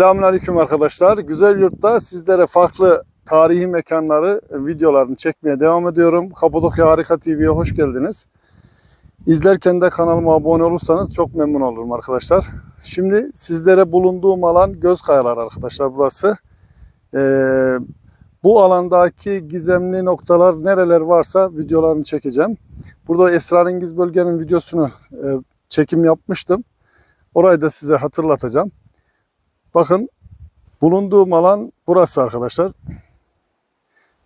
Selamünaleyküm arkadaşlar. Güzel Yurt'ta sizlere farklı tarihi mekanları videolarını çekmeye devam ediyorum. Kapadokya Harika TV'ye hoş geldiniz. İzlerken de kanalıma abone olursanız çok memnun olurum arkadaşlar. Şimdi sizlere bulunduğum alan Gözkayalar arkadaşlar burası. Ee, bu alandaki gizemli noktalar nereler varsa videolarını çekeceğim. Burada Esrarengiz bölgenin videosunu e, çekim yapmıştım. Orayı da size hatırlatacağım. Bakın bulunduğum alan burası arkadaşlar.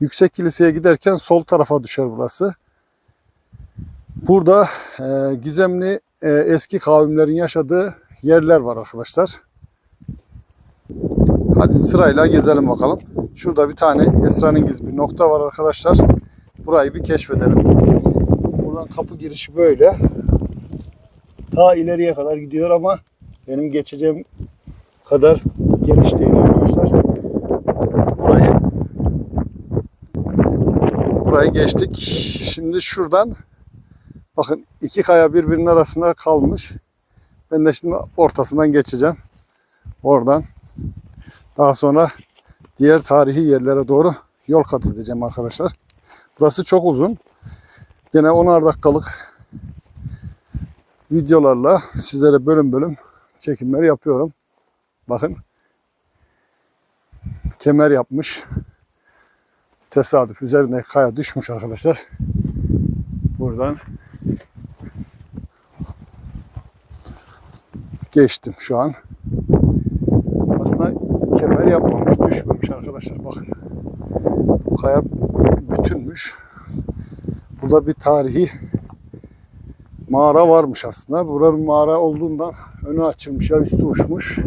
Yüksek Kilise'ye giderken sol tarafa düşer burası. Burada e, gizemli e, eski kavimlerin yaşadığı yerler var arkadaşlar. Hadi sırayla gezelim bakalım. Şurada bir tane esrarengiz bir nokta var arkadaşlar. Burayı bir keşfedelim. Buradan kapı girişi böyle. Ta ileriye kadar gidiyor ama benim geçeceğim kadar geniş değil arkadaşlar. Burayı burayı geçtik. Şimdi şuradan bakın iki kaya birbirinin arasında kalmış. Ben de şimdi ortasından geçeceğim. Oradan daha sonra diğer tarihi yerlere doğru yol kat edeceğim arkadaşlar. Burası çok uzun. Yine 10'ar dakikalık videolarla sizlere bölüm bölüm çekimler yapıyorum. Bakın. Kemer yapmış. Tesadüf üzerine kaya düşmüş arkadaşlar. Buradan geçtim şu an. Aslında kemer yapmamış, düşmemiş arkadaşlar. Bakın. Bu kaya bütünmüş. Burada bir tarihi mağara varmış aslında. Buranın mağara olduğundan önü açılmış ya üstü uçmuş.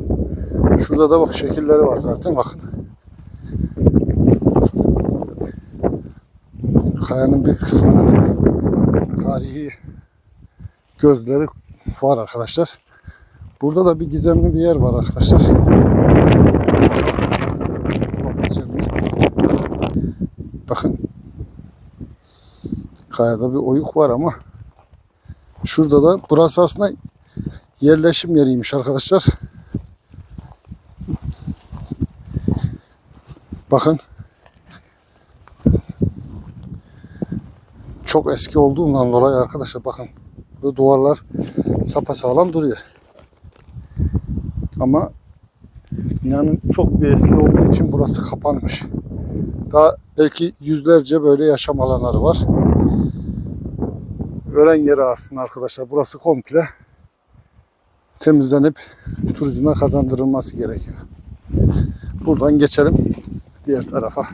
Şurada da bak şekilleri var zaten bakın. Kayanın bir kısmının tarihi gözleri var arkadaşlar. Burada da bir gizemli bir yer var arkadaşlar. Bakın. Kayada bir oyuk var ama şurada da burası aslında yerleşim yeriymiş arkadaşlar. Bakın. Çok eski olduğundan dolayı arkadaşlar bakın. Bu duvarlar sapasağlam duruyor. Ama binanın çok bir eski olduğu için burası kapanmış. Daha belki yüzlerce böyle yaşam alanları var. Öğren yeri aslında arkadaşlar. Burası komple temizlenip turizme kazandırılması gerekiyor. Buradan geçelim diğer tarafa.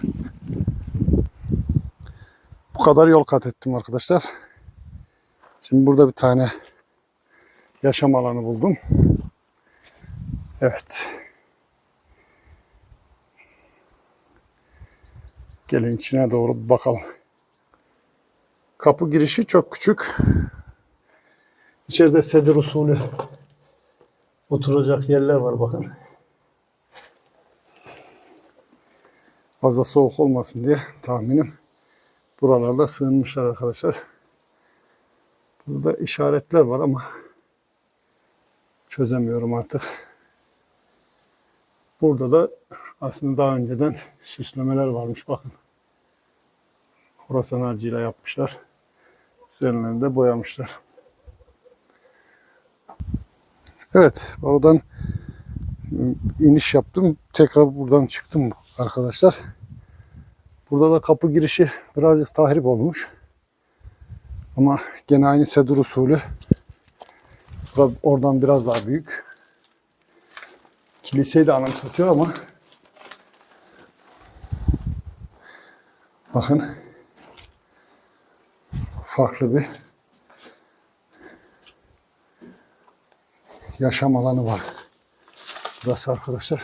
Bu kadar yol kat ettim arkadaşlar. Şimdi burada bir tane yaşam alanı buldum. Evet. Gelin içine doğru bir bakalım. Kapı girişi çok küçük. İçeride sedir usulü oturacak yerler var bakın. Fazla soğuk olmasın diye tahminim buralarda sığınmışlar arkadaşlar. Burada işaretler var ama çözemiyorum artık. Burada da aslında daha önceden süslemeler varmış bakın. Horasan harcıyla yapmışlar. Üzerlerini de boyamışlar. Evet, oradan iniş yaptım. Tekrar buradan çıktım arkadaşlar. Burada da kapı girişi birazcık tahrip olmuş. Ama gene aynı sedur usulü. Oradan biraz daha büyük. Kiliseyi de anımsatıyor ama bakın farklı bir yaşam alanı var. Burası arkadaşlar.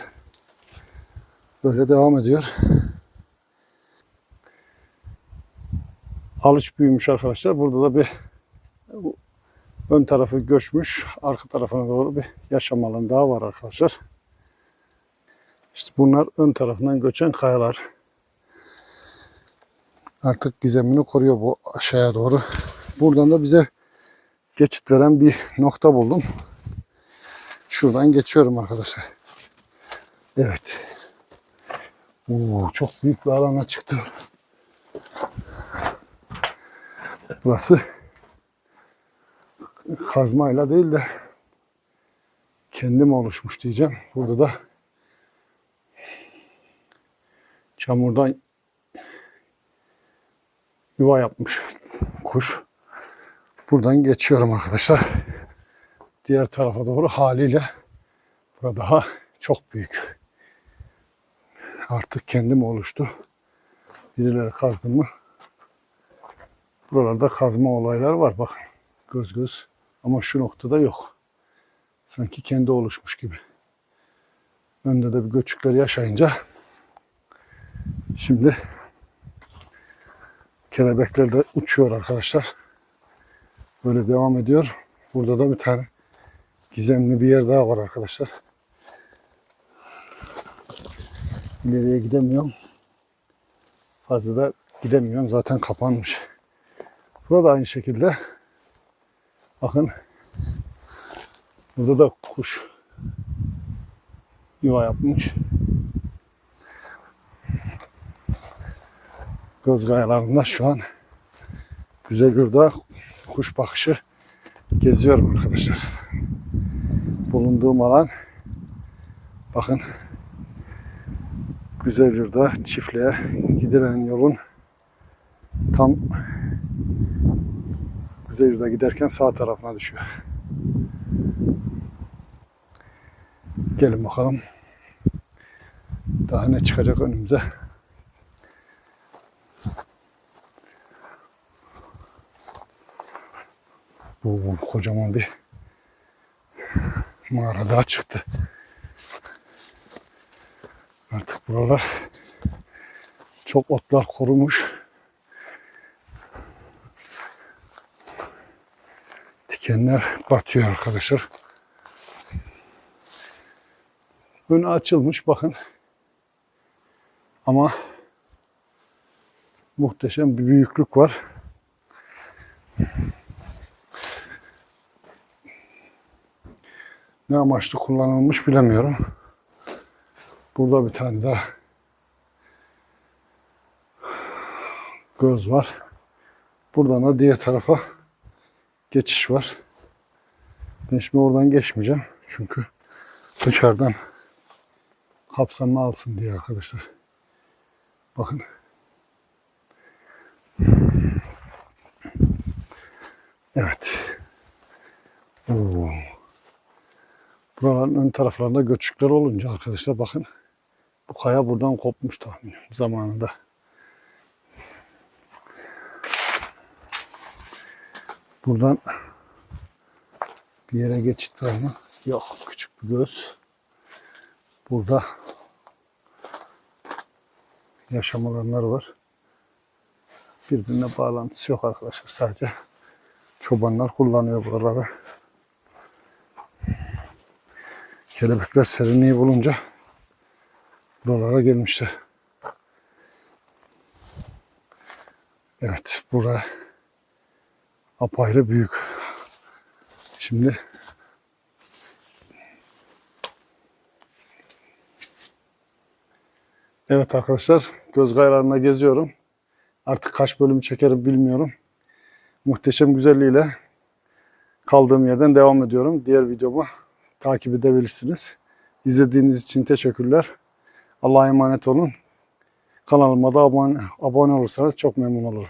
Böyle devam ediyor. Alış büyümüş arkadaşlar. Burada da bir ön tarafı göçmüş. Arka tarafına doğru bir yaşam alanı daha var arkadaşlar. İşte bunlar ön tarafından göçen kayalar. Artık gizemini koruyor bu aşağıya doğru. Buradan da bize geçit veren bir nokta buldum. Şuradan geçiyorum arkadaşlar. Evet. Oo, çok büyük bir alana çıktı. Burası kazmayla değil de kendim oluşmuş diyeceğim. Burada da çamurdan yuva yapmış kuş. Buradan geçiyorum arkadaşlar. Diğer tarafa doğru haliyle burada daha çok büyük. Artık kendim oluştu. Birileri kazdı mı? Buralarda kazma olaylar var bakın. Göz göz. Ama şu noktada yok. Sanki kendi oluşmuş gibi. Önde de bir göçükler yaşayınca şimdi kelebekler de uçuyor arkadaşlar. Böyle devam ediyor. Burada da bir tane gizemli bir yer daha var arkadaşlar. İleriye gidemiyorum. Fazla da gidemiyorum. Zaten kapanmış. Burada da aynı şekilde bakın burada da kuş yuva yapmış. Göz gayalarında şu an güzel bir kuş bakışı geziyorum arkadaşlar. Bulunduğum alan bakın Güzelcir'de çiftliğe gidilen yolun tam Güzelcir'de giderken sağ tarafına düşüyor. Gelin bakalım. Daha ne çıkacak önümüze. Bu kocaman bir mağara daha çıktı. Artık buralar çok otlar korumuş. Dikenler batıyor arkadaşlar. Önü açılmış bakın. Ama muhteşem bir büyüklük var. Ne amaçlı kullanılmış bilemiyorum. Burada bir tane daha göz var. Buradan da diğer tarafa geçiş var. Ben şimdi oradan geçmeyeceğim. Çünkü dışarıdan kapsamını alsın diye arkadaşlar. Bakın. Evet. Oo. Buraların ön taraflarında göçükler olunca arkadaşlar bakın. Bu kaya buradan kopmuş tahminim zamanında. Buradan bir yere geçit var mı? Yok. Küçük bir göz. Burada yaşam alanları var. Birbirine bağlantısı yok arkadaşlar. Sadece çobanlar kullanıyor buraları. Kelebekler serinliği bulunca buralara gelmişler. Evet, bura apayrı büyük. Şimdi Evet arkadaşlar, göz gayrarına geziyorum. Artık kaç bölüm çekerim bilmiyorum. Muhteşem güzelliğiyle kaldığım yerden devam ediyorum. Diğer videomu takip edebilirsiniz. İzlediğiniz için teşekkürler. Allah'a emanet olun. Kanalıma da abone, abone olursanız çok memnun olurum.